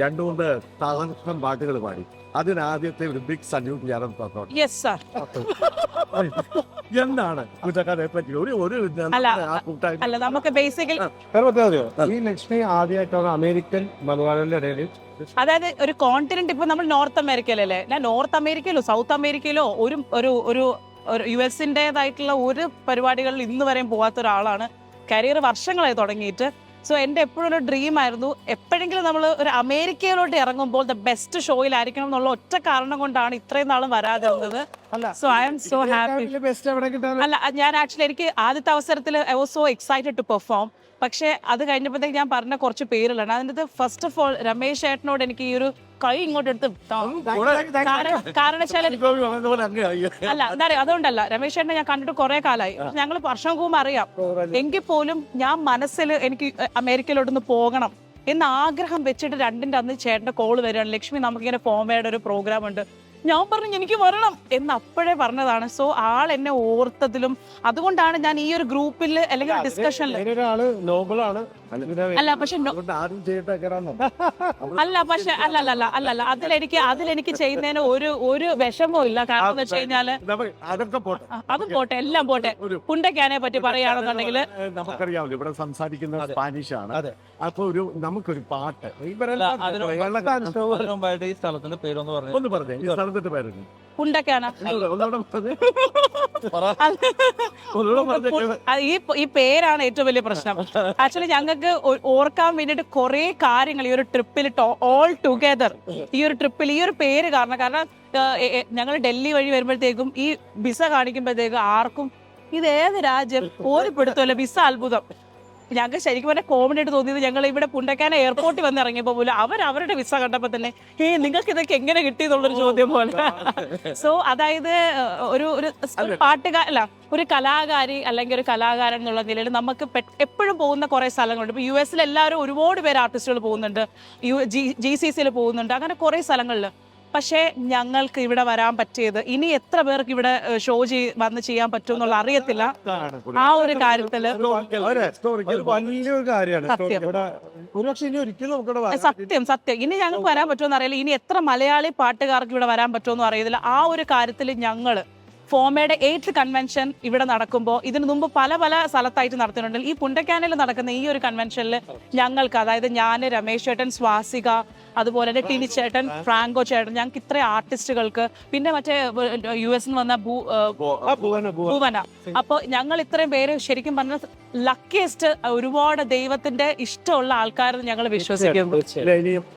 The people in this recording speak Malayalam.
രണ്ടു മൂന്ന് സാധാരണ പാട്ടുകൾ പാടി. അതിനാദ്യത്തെ ഒരു ബിഗ് സല്യൂട്ട് ഞാൻ തന്നോട്ടെ. യെസ് സാർ എന്താണ് കുറ്റക്കാരെ പറ്റി? ഒരു ഒരു അല്ല, ആ അല്ല നമുക്ക് ബേസിക്കലി ഈ ലക്ഷ്മി ആദ്യമായിട്ടാണ് അമേരിക്കൻ മലയാളികളുടെ ഇടയിൽ അതായത് ഒരു കോണ്ടിനെന്റ് ഇപ്പൊ നമ്മൾ നോർത്ത് അമേരിക്കയിലല്ലേ ഞാൻ നോർത്ത് അമേരിക്കയിലോ സൗത്ത് അമേരിക്കയിലോ ഒരു ഒരു ഒരു യു എസിന്റെതായിട്ടുള്ള ഒരു പരിപാടികളിൽ ഇന്ന് വരെയും പോകാത്ത ഒരാളാണ്. കരിയർ വർഷങ്ങളായി തുടങ്ങിയിട്ട്. സോ എന്റെ എപ്പോഴും ഒരു ഡ്രീം ആയിരുന്നു എപ്പോഴെങ്കിലും നമ്മൾ ഒരു അമേരിക്കയിലോട്ട് ഇറങ്ങുമ്പോൾ ദ ബെസ്റ്റ് ഷോയിലായിരിക്കണം എന്നുള്ള ഒറ്റ കാരണം കൊണ്ടാണ് ഇത്രയും നാളും വരാതെ വന്നത്. So I am so happy അല്ല ഞാൻ ആക്ച്വലി എനിക്ക് ആദ്യത്തെ അവസരത്തിൽ I was so excited to perform പക്ഷേ അത് കഴിഞ്ഞപ്പോഴത്തേക്ക് ഞാൻ പറഞ്ഞ കുറച്ച് പേരുകളാണ്. അതിന്റെ ഫസ്റ്റ് ഓഫ് ഓൾ രമേശ് ഏട്ടനോട് എനിക്ക് ഈ ഒരു കൈ ഇങ്ങോട്ട് എടുത്ത് കാരണം അല്ല എന്താ പറയുക അതുകൊണ്ടല്ല രമേശ് ഏട്ടനെ ഞാൻ കണ്ടിട്ട് കുറെ കാലമായി ഞങ്ങൾ വർഷം കൂമ്പ് അറിയാം. എങ്കിൽ പോലും ഞാൻ മനസ്സിൽ എനിക്ക് അമേരിക്കയിലോട്ടൊന്ന് പോകണം എന്ന് ആഗ്രഹം വെച്ചിട്ട് രണ്ടിന്റെ അന്ന് ചേട്ടന്റെ കോൾ വരികയാണ്. ലക്ഷ്മി നമുക്കിങ്ങനെ ഫോമയുടെ ഒരു പ്രോഗ്രാം ഉണ്ട്. ഞാൻ പറഞ്ഞു എനിക്ക് വരണം എന്ന് അപ്പോഴേ പറഞ്ഞതാണ്. സോ ആൾ എന്നെ ഓർത്തതിലും അതുകൊണ്ടാണ് ഞാൻ ഈ ഒരു ഗ്രൂപ്പിൽ അല്ലെങ്കിൽ ഡിസ്കഷനിൽ ഒരാൾ നോബിളാണ് അല്ല. പക്ഷെ അല്ല പക്ഷെ അല്ല അല്ല അല്ല അല്ല അതിലെനിക്ക് അതിലെനിക്ക് ചെയ്യുന്നതിന് ഒരു ഒരു വിഷമവും ഇല്ല. കാരണം എന്ന് വെച്ച് കഴിഞ്ഞാൽ അത് പോട്ടെ എല്ലാം പോട്ടെ. കുണ്ടക്കാനെ പുണ്ടക്കാനെ പറ്റി പറയുകയാണെന്നുണ്ടെങ്കിൽ നമുക്കറിയാമല്ലോ ഇവിടെ സംസാരിക്കുന്നത് സ്പാനിഷ് ആണ്. അപ്പൊ ഒരു നമുക്കൊരു പാട്ട്. ഈ സ്ഥലത്തിന്റെ പേരൊന്ന് പറഞ്ഞു. ഒന്ന് പറഞ്ഞേ ഈ സ്ഥലത്തിന്റെ പേരുണ്ട് ഈ ഈ പേരാണ് ഏറ്റവും വലിയ പ്രശ്നം. ആക്ച്വലി ഞങ്ങൾക്ക് ഓർക്കാൻ വേണ്ടിട്ട് കുറെ കാര്യങ്ങൾ ഈ ഒരു ട്രിപ്പിൽ ഓൾ ടുഗദർ ഈ ഒരു ട്രിപ്പിൽ ഈ ഒരു പേര് കാരണം കാരണം ഞങ്ങൾ ഡൽഹി വഴി വരുമ്പോഴത്തേക്കും ഈ വിസ കാണിക്കുമ്പോഴത്തേക്കും ആർക്കും ഇത് ഏത് രാജ്യം? ഒരു പിടുത്തമല്ല വിസ അത്ഭുതം. ഞങ്ങൾക്ക് ശരിക്കും പറഞ്ഞാൽ കോമഡി ആയിട്ട് തോന്നിയത് ഞങ്ങൾ ഇവിടെ പുണ്ടക്കാന എയർപോർട്ടിൽ വന്ന് ഇറങ്ങിയപ്പോൾ പോലും അവർ അവരുടെ വിസ കണ്ടപ്പോൾ തന്നെ ഏ നിങ്ങൾക്ക് ഇതൊക്കെ എങ്ങനെ കിട്ടി? എന്നുള്ളൊരു ചോദ്യം പോലെ. സോ അതായത് ഒരു ഒരു പാട്ടുകാ അല്ല ഒരു കലാകാരി അല്ലെങ്കിൽ ഒരു കലാകാരൻ എന്നുള്ള നിലയിൽ നമുക്ക് എപ്പോഴും പോകുന്ന കുറെ സ്ഥലങ്ങളുണ്ട്. ഇപ്പൊ യു എസിൽ എല്ലാവരും ഒരുപാട് പേര് ആർട്ടിസ്റ്റുകൾ പോകുന്നുണ്ട്. യു ജി ജി സി സിയിൽ പോകുന്നുണ്ട്. അങ്ങനെ കുറെ സ്ഥലങ്ങളിൽ പക്ഷേ ഞങ്ങൾക്ക് ഇവിടെ വരാൻ പറ്റിയത് ഇനി എത്ര പേർക്ക് ഇവിടെ ഷോ ചെയ് വന്ന് ചെയ്യാൻ പറ്റും എന്നുള്ള അറിയത്തില്ല. ആ ഒരു കാര്യത്തിൽ വലിയൊരു കാര്യമാണ്. സത്യം. ഇവിടെ ഒരുപക്ഷെ ഇനി ഒരിക്കലും നമുക്കിവിടെ വരാൻ സത്യം സത്യം. ഇനി ഞങ്ങൾക്ക് വരാൻ പറ്റുമെന്ന് അറിയില്ല. ഇനി എത്ര മലയാളി പാട്ടുകാർക്ക് ഇവിടെ വരാൻ പറ്റുമെന്ന് അറിയത്തില്ല. ആ ഒരു കാര്യത്തിൽ ഞങ്ങൾ ഫോമയുടെ എയ്ത്ത് കൺവെൻഷൻ ഇവിടെ നടക്കുമ്പോൾ ഇതിനു മുമ്പ് പല പല സ്ഥലത്തായിട്ട് നടത്തുന്നുണ്ടെങ്കിൽ ഈ പുണ്ടക്കാനിൽ നടക്കുന്ന ഈ ഒരു കൺവെൻഷനിൽ ഞങ്ങൾക്ക് അതായത് ഞാൻ രമേശ് ചേട്ടൻ സ്വാസിക അതുപോലെ തന്നെ ടിനി ചേട്ടൻ ഫ്രാങ്കോ ചേട്ടൻ ഞങ്ങൾക്ക് ഇത്ര ആർട്ടിസ്റ്റുകൾക്ക് പിന്നെ മറ്റേ യു എസ് വന്ന ഭൂവന അപ്പൊ ഭുവന, ഭുവന. ഭുവന. അപ്പോൾ ഞങ്ങൾ ഇത്രയും പേര് ശരിക്കും പറഞ്ഞ ലക്കിയസ്റ്റ് ഒരുപാട് ദൈവത്തിന്റെ ഇഷ്ടമുള്ള ആൾക്കാരെന്ന് ഞങ്ങൾ വിശ്വസിക്കുന്നു.